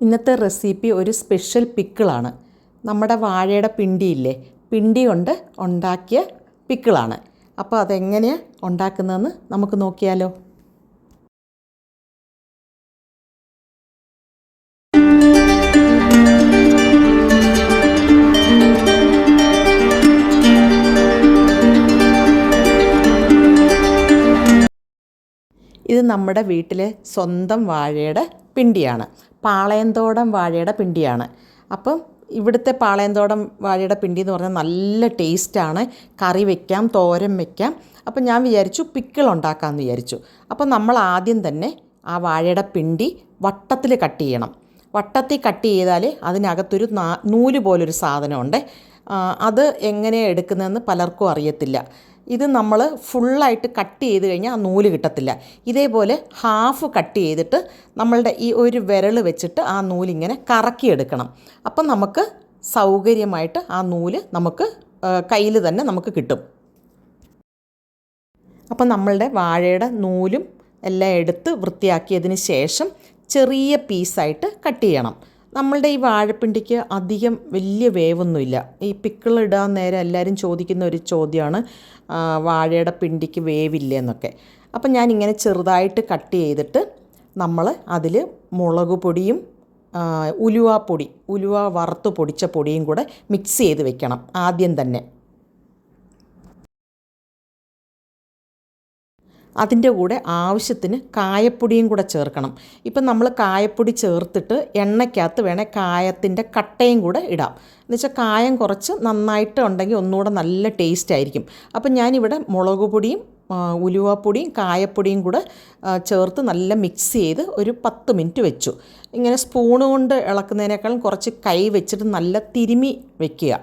ഇന്നത്തെ റെസിപ്പി ഒരു സ്പെഷ്യൽ പിക്കിളാണ്. നമ്മുടെ വാഴയുടെ പിണ്ടിയില്ലേ? പിണ്ടി കൊണ്ട് ഉണ്ടാക്കിയ പിക്കിളാണ്. അപ്പോൾ അതെങ്ങനെയാണ് ഉണ്ടാക്കുന്നതെന്ന് നമുക്ക് നോക്കിയാലോ. ഇത് നമ്മുടെ വീട്ടിലെ സ്വന്തം വാഴയുടെ പിണ്ടിയാണ്. പാളയന്തോടം വാഴയുടെ പിണ്ടിയാണ്. അപ്പം ഇവിടുത്തെ പാളയന്തോടം വാഴയുടെ പിണ്ടി എന്ന് പറഞ്ഞാൽ നല്ല ടേസ്റ്റാണ്. കറി വെക്കാം തോരൻ വെക്കാം. അപ്പം ഞാൻ വിചാരിച്ചു പിക്കിൾ ഉണ്ടാക്കാമെന്ന് വിചാരിച്ചു. അപ്പം നമ്മൾ ആദ്യം തന്നെ ആ വാഴയുടെ പിണ്ടി വട്ടത്തിൽ കട്ട് ചെയ്യണം. വട്ടത്തിൽ കട്ട് ചെയ്താൽ അതിനകത്തൊരു നാ നൂൽ പോലൊരു സാധനമുണ്ട്. അത് എങ്ങനെയാണ് എടുക്കുന്നതെന്ന് പലർക്കും അറിയത്തില്ല. ഇത് നമ്മൾ ഫുള്ളായിട്ട് കട്ട് ചെയ്ത് കഴിഞ്ഞാൽ ആ നൂൽ കിട്ടത്തില്ല. ഇതേപോലെ ഹാഫ് കട്ട് ചെയ്തിട്ട് നമ്മളുടെ ഈ ഒരു വിരൽ വെച്ചിട്ട് ആ നൂലിങ്ങനെ കറക്കിയെടുക്കണം. അപ്പം നമുക്ക് സൗകര്യമായിട്ട് ആ നൂൽ നമുക്ക് കയ്യിൽ തന്നെ നമുക്ക് കിട്ടും. അപ്പം നമ്മളുടെ വാഴയുടെ നൂലും എല്ലാം എടുത്ത് വൃത്തിയാക്കിയതിന് ശേഷം ചെറിയ പീസായിട്ട് കട്ട് ചെയ്യണം. നമ്മളുടെ ഈ വാഴപ്പിണ്ടിക്ക് അധികം വലിയ വേവൊന്നുമില്ല. ഈ പിക്കിൾ ഇടാൻ നേരം എല്ലാവരും ചോദിക്കുന്ന ഒരു ചോദ്യമാണ് വാഴയുടെ പിണ്ടിക്ക് വേവില്ല എന്നൊക്കെ. അപ്പം ഞാനിങ്ങനെ ചെറുതായിട്ട് കട്ട് ചെയ്തിട്ട് നമ്മൾ അതിൽ മുളക് പൊടിയും ഉലുവാപ്പൊടി ഉലുവ വറുത്ത് പൊടിച്ച പൊടിയും കൂടെ മിക്സ് ചെയ്ത് വെക്കണം ആദ്യം തന്നെ. അതിന്റെ കൂടെ ആവശ്യത്തിന് കായപ്പൊടിയും കൂടെ ചേർക്കണം. ഇപ്പം നമ്മൾ കായപ്പൊടി ചേർത്തിട്ട് എണ്ണയ്ക്കകത്ത് വേണേൽ കായത്തിന്റെ കട്ടയും കൂടെ ഇടാം. എന്നുവെച്ചാൽ കായം കുറച്ച് നന്നായിട്ട് ഉണ്ടെങ്കിൽ ഒന്നുകൂടെ നല്ല ടേസ്റ്റ് ആയിരിക്കും. അപ്പം ഞാനിവിടെ മുളക് പൊടിയും ഉലുവാപ്പൊടിയും കായപ്പൊടിയും കൂടെ ചേർത്ത് നല്ല മിക്സ് ചെയ്ത് ഒരു പത്ത് മിനിറ്റ് വെച്ചു. ഇങ്ങനെ സ്പൂണ് കൊണ്ട് ഇളക്കുന്നതിനേക്കാളും കുറച്ച് കൈ വെച്ചിട്ട് നല്ല തിരുമി വെക്കുക.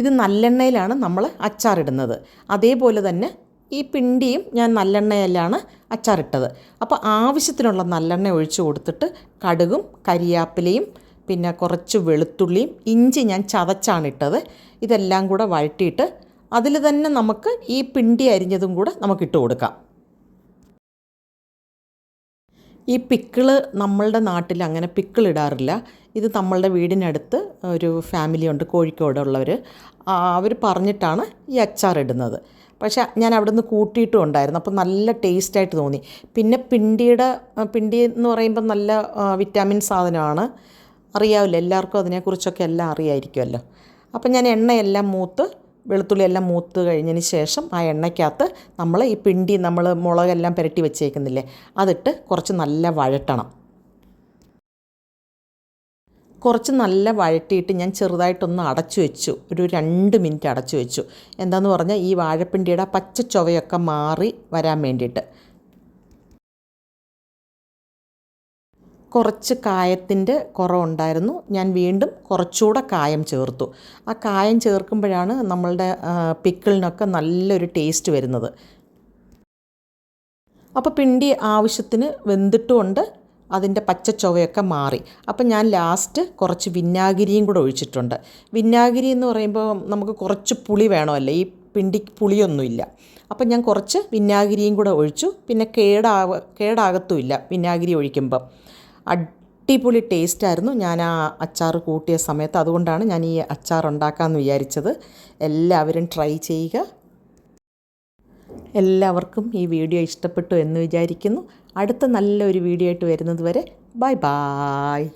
ഇത് നല്ലെണ്ണയിലാണ് നമ്മൾ അച്ചാറിടുന്നത്. അതേപോലെ തന്നെ ഈ പിണ്ടിയും ഞാൻ നല്ലെണ്ണയിലാണ് അച്ചാറിട്ടത്. അപ്പോൾ ആവശ്യത്തിനുള്ള നല്ലെണ്ണ ഒഴിച്ചു കൊടുത്തിട്ട് കടുകും കരിയാപ്പിലയും പിന്നെ കുറച്ച് വെളുത്തുള്ളിയും ഇഞ്ചി ഞാൻ ചതച്ചാണ് ഇട്ടത്. ഇതെല്ലാം കൂടെ വഴറ്റിയിട്ട് അതിൽ തന്നെ നമുക്ക് ഈ പിണ്ടി അരിഞ്ഞതും കൂടെ നമുക്ക് ഇട്ട് കൊടുക്കാം. ഈ പിക്കിൾ നമ്മളുടെ നാട്ടിൽ അങ്ങനെ പിക്കിൾ ഇടാറില്ല. ഇത് നമ്മളുടെ വീടിനടുത്ത് ഒരു ഫാമിലി ഉണ്ട് കോഴിക്കോടുള്ളവർ അവർ പറഞ്ഞിട്ടാണ് ഈ അച്ചാർ ഇടുന്നത്. പക്ഷേ ഞാൻ അവിടെ നിന്ന് കൂട്ടിയിട്ടും ഉണ്ടായിരുന്നു. അപ്പോൾ നല്ല ടേസ്റ്റായിട്ട് തോന്നി. പിന്നെ പിണ്ടിയുടെ പിണ്ടി എന്ന് പറയുമ്പോൾ നല്ല വിറ്റാമിൻ സാധനമാണ്. അറിയാമല്ലോ എല്ലാവർക്കും അതിനെക്കുറിച്ചൊക്കെ എല്ലാം അറിയായിരിക്കുമല്ലോ. അപ്പം ഞാൻ എണ്ണയെല്ലാം മൂത്ത് വെളുത്തുള്ളി എല്ലാം മൂത്ത് കഴിഞ്ഞതിന് ശേഷം ആ എണ്ണയ്ക്കകത്ത് നമ്മൾ ഈ പിണ്ടി നമ്മൾ മുളകെല്ലാം പുരട്ടി വെച്ചേക്കുന്നില്ലേ അതിട്ട് കുറച്ച് നല്ല വഴട്ടണം. കുറച്ച് നല്ല വഴറ്റിയിട്ട് ഞാൻ ചെറുതായിട്ടൊന്ന് അടച്ചു വെച്ചു. ഒരു രണ്ട് മിനിറ്റ് അടച്ചു വെച്ചു. എന്താന്ന് പറഞ്ഞാൽ ഈ വാഴപ്പിണ്ടിയുടെ പച്ച ചൊവയൊക്കെ മാറി വരാൻ വേണ്ടിയിട്ട്. കുറച്ച് കായത്തിന്റെ കുറവുണ്ടായിരുന്നു. ഞാൻ വീണ്ടും കുറച്ചുകൂടെ കായം ചേർത്തു. ആ കായം ചേർക്കുമ്പോഴാണ് നമ്മളുടെ പിക്കിളിനൊക്കെ നല്ലൊരു ടേസ്റ്റ് വരുന്നത്. അപ്പോൾ പിണ്ടി ആവശ്യത്തിന് വെന്തിട്ടുമുണ്ട്. അതിന്റെ പച്ച ചൊവയൊക്കെ മാറി. അപ്പം ഞാൻ ലാസ്റ്റ് കുറച്ച് വിന്നാഗിരിയും കൂടെ ഒഴിച്ചിട്ടുണ്ട്. വിന്നാഗിരി എന്ന് പറയുമ്പോൾ നമുക്ക് കുറച്ച് പുളി വേണമല്ലേ. ഈ പിണ്ടി പുളിയൊന്നുമില്ല. അപ്പം ഞാൻ കുറച്ച് വിന്നാഗിരിയും കൂടെ ഒഴിച്ചു. പിന്നെ കേടാവ കേടാകത്തുമില്ല വിന്നാഗിരി ഒഴിക്കുമ്പം. അടിപൊളി ടേസ്റ്റായിരുന്നു. ഞാൻ ആ അച്ചാർ കൂട്ടിയ സമയത്ത് അതുകൊണ്ടാണ് ഞാൻ ഈ അച്ചാർ ഉണ്ടാക്കാമെന്ന് വിചാരിച്ചത്. എല്ലാവരും ട്രൈ ചെയ്യുക. എല്ലാവർക്കും ഈ വീഡിയോ ഇഷ്ടപ്പെട്ടു എന്ന് വിചാരിക്കുന്നു. അടുത്ത നല്ലൊരു വീഡിയോ ആയിട്ട് വരുന്നത് വരെ ബൈ ബായ്